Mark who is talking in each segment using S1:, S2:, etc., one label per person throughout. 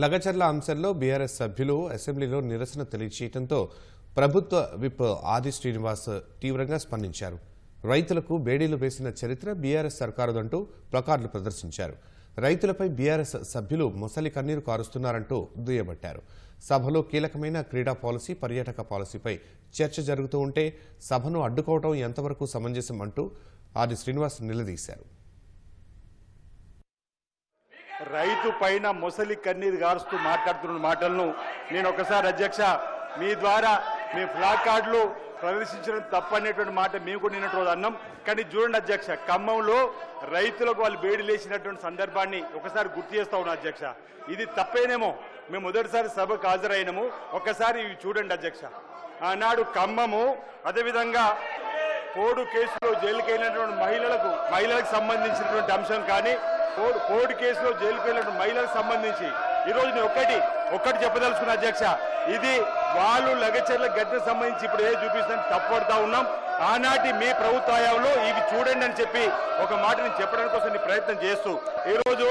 S1: లగచర్ల అంశంలో బీఆర్ఎస్ సభ్యులు అసెంబ్లీలో నిరసన తెలియచేయడంతో ప్రభుత్వ విప్ ఆది శ్రీనివాస్ తీవ్రంగా స్పందించారు. రైతులకు బేడీలు వేసిన చరిత్ర బీఆర్ఎస్ సర్కారుదంటూ ప్లకార్డులు ప్రదర్శించారు. రైతులపై బీఆర్ఎస్ సభ్యులు మొసలి కన్నీరు కారుస్తున్నారంటూ దుయ్యబట్టారు. సభలో కీలకమైన క్రీడా పాలసీ పర్యాటక పాలసీపై చర్చ జరుగుతూ ఉంటే సభను అడ్డుకోవడం ఎంతవరకు సమంజసం అంటూ ఆది శ్రీనివాస్ నిలదీశారు.
S2: రైతు పైన మొసలి కన్నీరు గారుస్తూ మాట్లాడుతున్న మాటలను నేను ఒకసారి అధ్యక్ష మీ ద్వారా మీ ఫ్లాగ్ కార్డులు ప్రదర్శించడం తప్పనేటువంటి మాట మేము కూడా నిన్నటి రోజు అన్నాం. కానీ చూడండి అధ్యక్ష ఖమ్మంలో రైతులకు వాళ్ళు వేడి లేచినటువంటి సందర్భాన్ని ఒకసారి గుర్తు చేస్తా ఉన్నాం అధ్యక్ష. ఇది తప్పేనేమో. మేము మొదటిసారి సభకు హాజరైనము. ఒకసారి ఇవి చూడండి అధ్యక్ష. ఆనాడు ఖమ్మము అదేవిధంగా కోడు కేసులో జైలుకి మహిళలకు మహిళలకు సంబంధించినటువంటి అంశం కానీ కోడ్ కోడ్ కేసులో జైలుకు వెళ్ళినటువంటి మహిళలకు సంబంధించి ఈ రోజు నేను ఒక్కటి ఒక్కటి చెప్పదలుచుకున్న అధ్యక్ష. ఇది వాళ్ళు లగచర్ల గడ్డకు సంబంధించి ఇప్పుడు ఏ చూపిస్తాను తప్పడుతా ఉన్నాం. ఆనాటి మీ ప్రభుత్వ హయాంలో ఇవి చూడండి అని చెప్పి ఒక మాట నేను చెప్పడానికి కోసం నేను ప్రయత్నం చేస్తూ ఈరోజు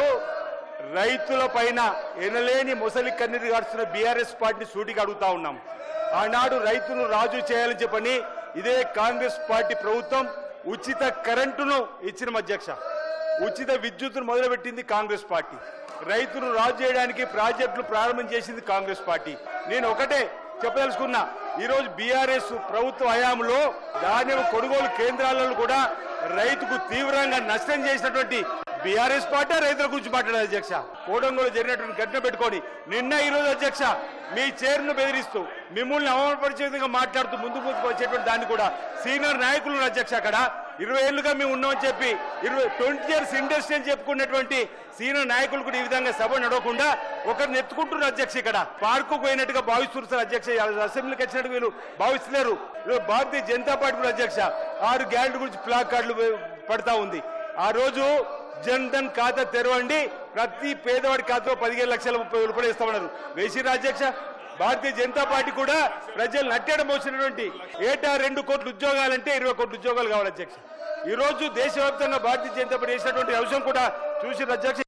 S2: రైతుల పైన ఎనలేని ముసలి కన్నీరు గాడుస్తున్న బీఆర్ఎస్ పార్టీని సూటిగా అడుగుతా ఉన్నాం. ఆనాడు రైతును రాజు చేయాలని చెప్పని ఇదే కాంగ్రెస్ పార్టీ ప్రభుత్వం ఉచిత కరెంటును ఇచ్చిన అధ్యక్ష. ఉచిత విద్యుత్తును మొదలుపెట్టింది కాంగ్రెస్ పార్టీ. రైతును రాజు చేయడానికి ప్రాజెక్టులు ప్రారంభం చేసింది కాంగ్రెస్ పార్టీ. నేను ఒకటే చెప్పదలుచుకున్నా ఈరోజు బీఆర్ఎస్ ప్రభుత్వ హయాంలో ధాన్యం కొనుగోలు కేంద్రాలను కూడా రైతుకు తీవ్రంగా నష్టం చేసినటువంటి బీఆర్ఎస్ పార్టీ రైతుల గురించి మాట్లాడారు అధ్యక్ష. కోడంగోలు జరిగినటువంటి ఘటన పెట్టుకొని నిన్న ఈ రోజు అధ్యక్ష మీ చైర్ను బెదిరిస్తూ మిమ్మల్ని అవమానపరిచే విధంగా మాట్లాడుతూ ముందుకు వచ్చేటువంటి దాన్ని కూడా సీనియర్ నాయకులు అధ్యక్ష అక్కడ. ఇరవై ఏళ్ళుగా మేము ఉన్నామని చెప్పి ఇరవై ట్వంటీ ఇయర్స్ ఇండస్ట్రీ అని చెప్పుకున్నటువంటి సీనియర్ నాయకులు కూడా ఈ విధంగా సభ నడవకుండా ఒకరిని ఎత్తుకుంటున్నారు అధ్యక్ష ఇక్కడ. పార్కు పోయినట్టుగా భావిస్తున్నారు సార్ అధ్యక్ష. అసెంబ్లీకి వచ్చినట్టు వీళ్ళు భావిస్తున్నారు భారతీయ జనతా పార్టీ కూడా అధ్యక్ష. ఆరు గ్యారెంటీ గురించి ప్లాక్ కార్డులు పడతా ఉంది. ఆ రోజు జన్ధన్ ఖాతా తెరవండి. ప్రతి పేదవాడి ఖాతాలో పదిహేను లక్షల ముప్పై రూపాయలు ఇస్తామన్నారు వేసిరా అధ్యక్ష? భారతీయ జనతా పార్టీ కూడా ప్రజలు నట్టడం వచ్చినటువంటి ఏటా రెండు కోట్ల ఉద్యోగాలంటే ఇరవై కోట్ల ఉద్యోగాలు కావాలి అధ్యక్ష. ఈ రోజు దేశవ్యాప్తంగా భారతీయ జనతా పార్టీ చేసినటువంటి అంశం కూడా చూసిన అధ్యక్ష